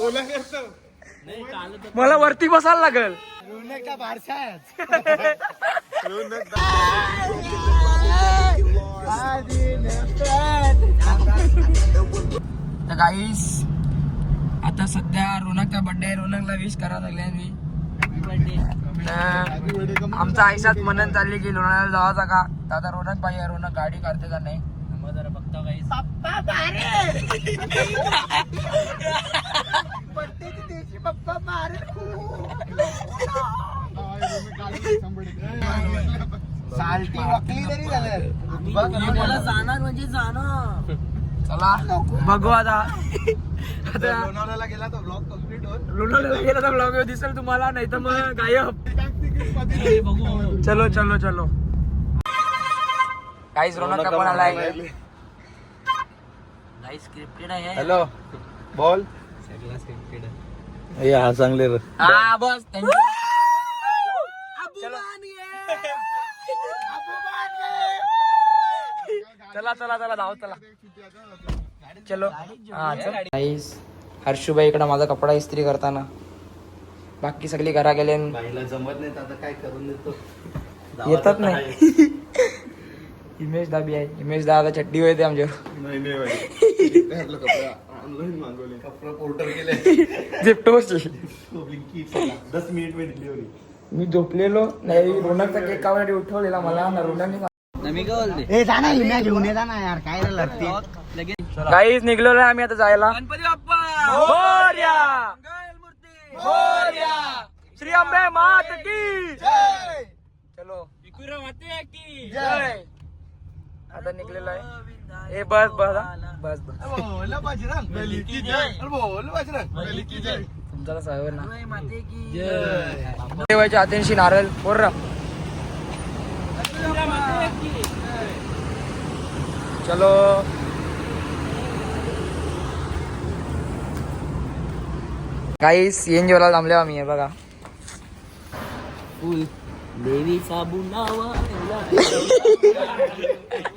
ओला करतो मला वरती बसायला लागल. तर काहीच आता सध्या रोनकचा बर्थडे आहे रोनकला विश करा सगळ्यांनी तर आमचा आयुष्यात मनन चालली की लोणावळ्याला जावाचा का आता रोनक पाहिजे रोनक गाडी काढते का नाही? साल्टी वकली तरी झालं. जाणार म्हणजे जाणार. चला. बघू आता. लोणावळ्याला गेला तर ब्लॉग कंप्लीट होत लोणावळ्याला गेला तर ब्लॉग दिसेल तुम्हाला नाही तर मग गायब. चलो चलो चलो. काहीच रोनक का पण आलाय. स्क्रिप्टेड आहे. हॅलो बोल. हे हा चांगले रे. हा बस. चला चला चला धाव चला. चलो. हा चल. हर्षुबाई इकडे माझा कपडा इस्त्री करताना. बाकी सगळी घरा गेले जमत नाही तर आता काय करून देतो? येतात नाही. इमेज दाबी आहे. इमेज दा आता चड्डी होते आमच्यावर. नाही नाही भाई आपलं कपडा ऑनलाईन मागवले. कपडा पोर्टर केले. झेप्टोची दस मिनिट में डिलिव्हरी मी झोपलेलो. नाही रोनकचा केक कावसाठी उठवलेला. मला ना रोनकने ए जा ना इम्या घेऊन ये जा ना यार. काय रे लढती? काहीच निघलेलो आहे आम्ही आता जायला. गणपती बाप्पा! मोरया श्री अंबे मात की चलो जय आता निघलेलो आहे. ए बस बस हा. बस बस. तुमचा सवय ना देवाच्या हातींशी नारळ. पोर्रा चलो. काही सीएन जेवायला थांबले आम्ही हे बघा. देवीचा बुलावा.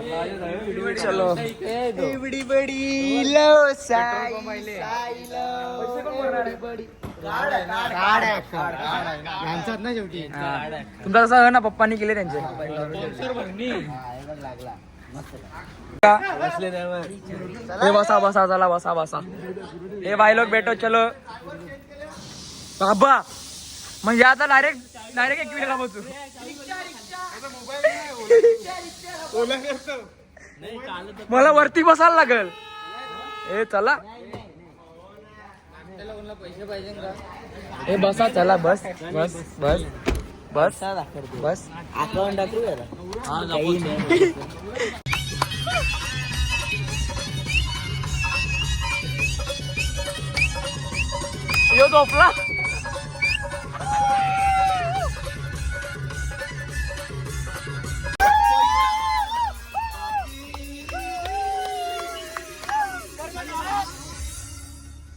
चलो. एवढी बडी लो साई साई यांच्यात ना शेवटी. तुमचा कसं आहे ना पप्पांनी केले त्यांचे. हे बसा बसा चला बसा बसा. हे बाय लोक भेटो चलो. बाबा म्हणजे आता डायरेक्ट डायरेक्ट बसू. करतो मला वरती बसायला लागल. ए चला. ए बसा चला बस बस बस बस बस. अकाउंट टाकू यो झोपला.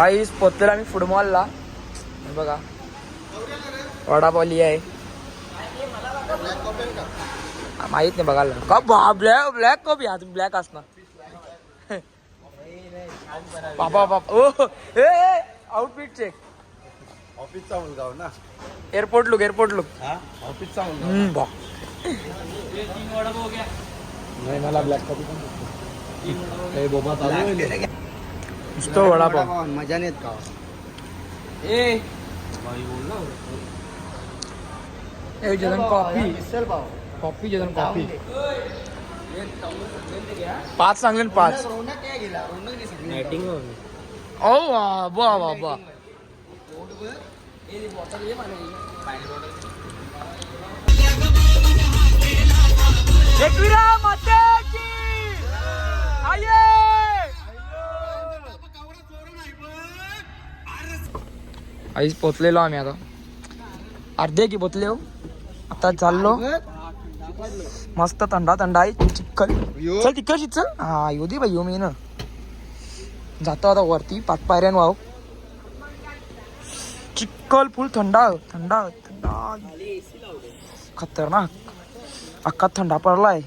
काहीच पोचलेला आम्ही फुटबॉलला हे बघा. वडापावली आहे. माहीत नाही बघायला. कप ब्लॅक ब्लॅक कप या ब्लॅक असणार. बाबा बाबा. ओ ए आउटफिट चेक ऑफिसचा मुलगा हो ना. एअरपोर्ट लुक एअरपोर्ट लुक हा? ऑफिसचा मुलगा. नाही मला ब्लॅक कॉपी बोबा चालू आहे नुसतं वडापाव. मजा नाहीत का ए. जदन coffee misal pav coffee जदन coffee पाच सांगेल पाच. रोनक काय गेला रोनक नाही सांगितलं. ओ वा वा वा एकविरा माते की आये. आईच पोचलेलो आम्ही आता. अर्धे की पोचले हो. आता चाललो. मस्त थंडा थंडा आहे. चिक्कल चल तिकडची चल. हा येऊ दे बाई येऊ मी ना. जातो आता वरती. पाच पायऱ्यान वाव चिक्कल फुल थंडा थंडा थंडा. खतरनाक. अख्खा थंडा पडलाय.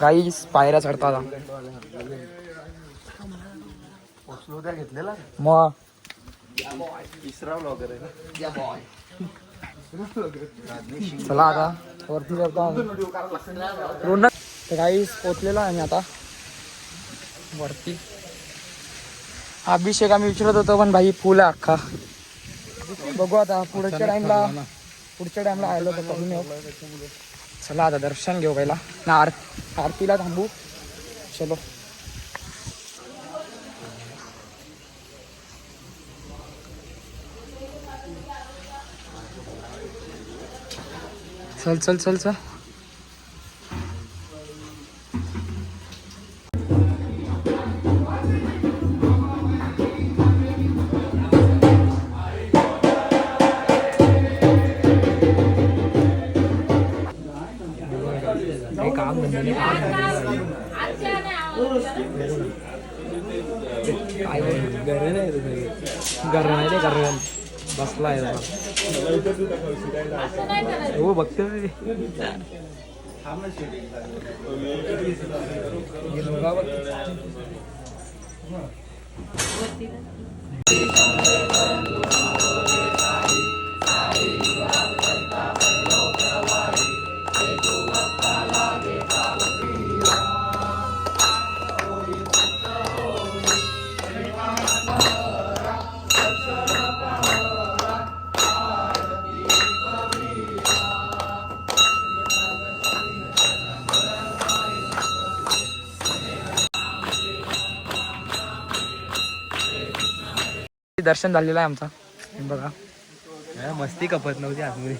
काही पायऱ्या चढता मग तिसरा ब्लॉगर आहे चला आता वरती करतो आम्ही. तर काही आहे आम्ही आता वरती अभिषेक आम्ही विचारत होतो पण भाई फुल आहे अख्खा बघू आता पुढच्या टाइमला पुढच्या टाइमला आलो तर करून येऊ चला आता दर्शन घेऊ पहिला ना आर आरतीला थांबू चलो चल चल चल चल। बसलाय हो बघतोय ते. हे दर्शन झालेलं आहे आमचा. हे बघा. मस्ती कपत नव्हती आतमध्ये.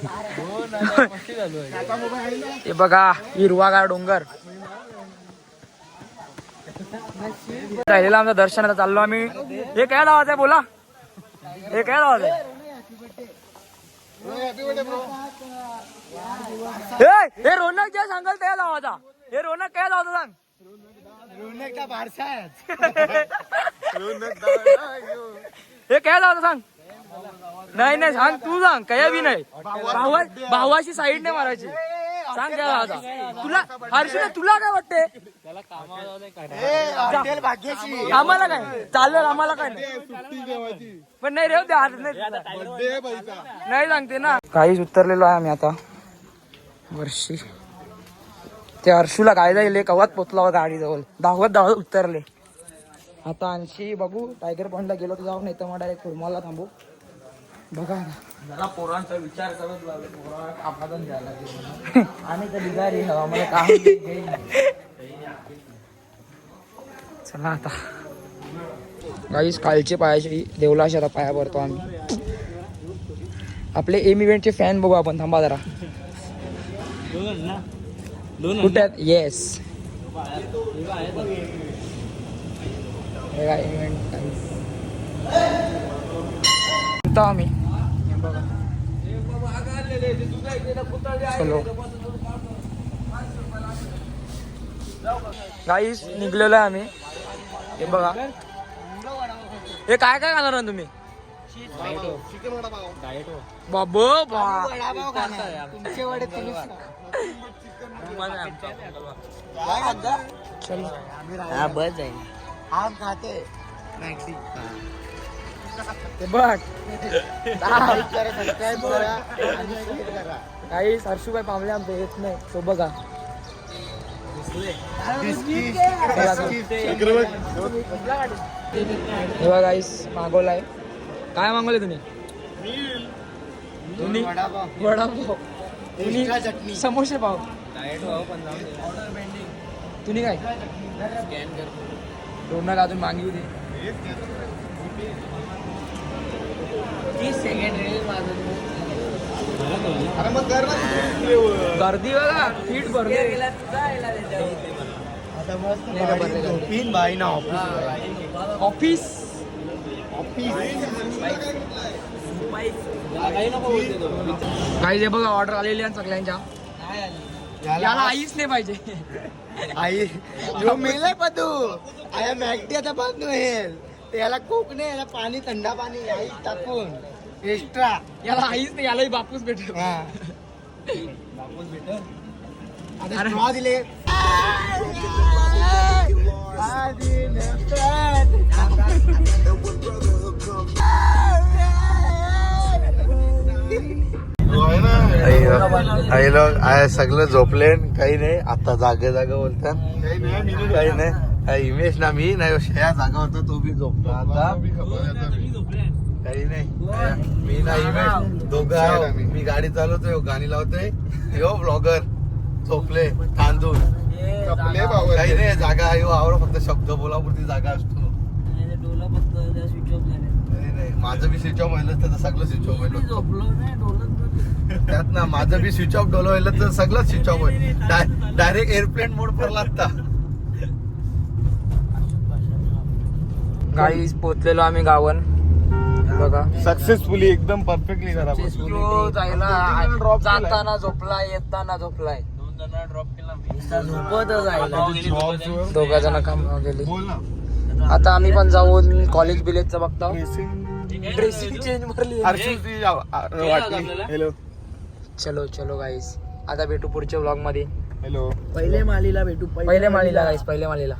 हे बघा हिरवागार डोंगर. राहिलेलं आमचं दर्शन आता चाललो आम्ही. हे काय लावायचं आहे? बोला. हे काय लावायचं आहे? हे रोनक जे सांगाल ते लावायचा हे रोनक काय लावायचं सांग. रोनकचा बारसा आहे हे काय झालं सांग? नाही नाही सांग तू सांग काय बी नाही. भावा भावाशी साईड नाही मारायची. सांग काय आता? तुला हर्षदा तुला काय वाटते आम्हाला काय? चालेल आम्हाला काय नाही. पण नाही रे ते नाही नाही सांगते ना. काहीच उतरलेलो आहे आम्ही आता. वर्षी. ते हर्षूला काय जाईल कवात पोचला गाडी जवळ धावत धावत उतरले. आता आणखी बघू. टायगर पॉइंटला गेलो तर जाऊ नाही तर मग डायरेक्ट कुरमाला थांबू. बघा. जरा पोरांचा विचार करत आणि कधी गाडी आम्हाला काम चला आता. गाईस कालचे पायाचे देवलाशी आता पाया भरतो आम्ही. आपले एम इव्हेंटचे फॅन बघू आपण. थांबा जरा. कुठे आहेत? इव्हेंट आम्ही. बघा. चलो. गाईस निघलेलो आहे आम्ही. हे बघा. हे काय काय खाणार तुम्ही? बाबो हा बस आहे. आम खाते. मॅक्सी ते बघ. सबस्क्राईब करा आणि share करा. काही सारशूबाई पावले आमचे येत नाही. तो बघा. हे बघा गाईस मागवलाय. काय मागवले तुम्ही? तुम्ही? वडापाव. तुम्ही समोसे पाव. तुम्ही काय? दोन अजून मागवी दे तीस सेकंड रील माझं अरे मग कर ना गर्दी बघा सीट भरले. आता मस्त? झोपीन ना ऑफिस ऑफिस काही जे बघा ऑर्डर आलेली आहे सगळ्यांच्या. याला आईच नाही पाहिजे. आई जो मेले पदू. आया मॅगडी आता बांधू हे याला कोक नाही याला पाणी थंडा पाणी आई टाकून एक्स्ट्रा याला आईच नाही यालाही बापूच भेटेल. हा. आता straw दिले. आधी आई लोक आय सगळं झोपले काही नाही आता जागे जागा बोलतात काही नाही हा ना मी नाही श्रेया जागा होता तो बी झोपला. आता काही नाही मी ना इमेश दोघं मी गाडी चालवतोय गाणी लावतोय यो ब्लॉगर. झोपले तांदूळ. काही नाही जागा आहे आवर फक्त शब्द बोलापुरती जागा असतो. नाही, नाही. माझं बी स्विच ऑफ व्हायला सगळं स्विच ऑफ व्हायला. त्यात ना माझं बी स्विच ऑफ डोलो व्हायला तर सगळं स्विच ऑफ होईल डायरेक्ट एअरप्लेन मोड पर लागता गाई पोचलेलो आम्ही गावन. बघा. सक्सेसफुली एकदम परफेक्टली करा तो जायला जाताना झोपलाय येताना झोपलाय. दोघा जण. काम गेली. बोल ना. आता आम्ही पण जाऊन कॉलेज बिलेजचं बघतो. ड्रेसिंग चेंज मारली हॅलो चलो चलो गाईस आता भेटू पुढच्या ब्लॉगमध्ये. हॅलो पहिले मालीला भेटू पहिले मालीला गाईस पहिले मालीला.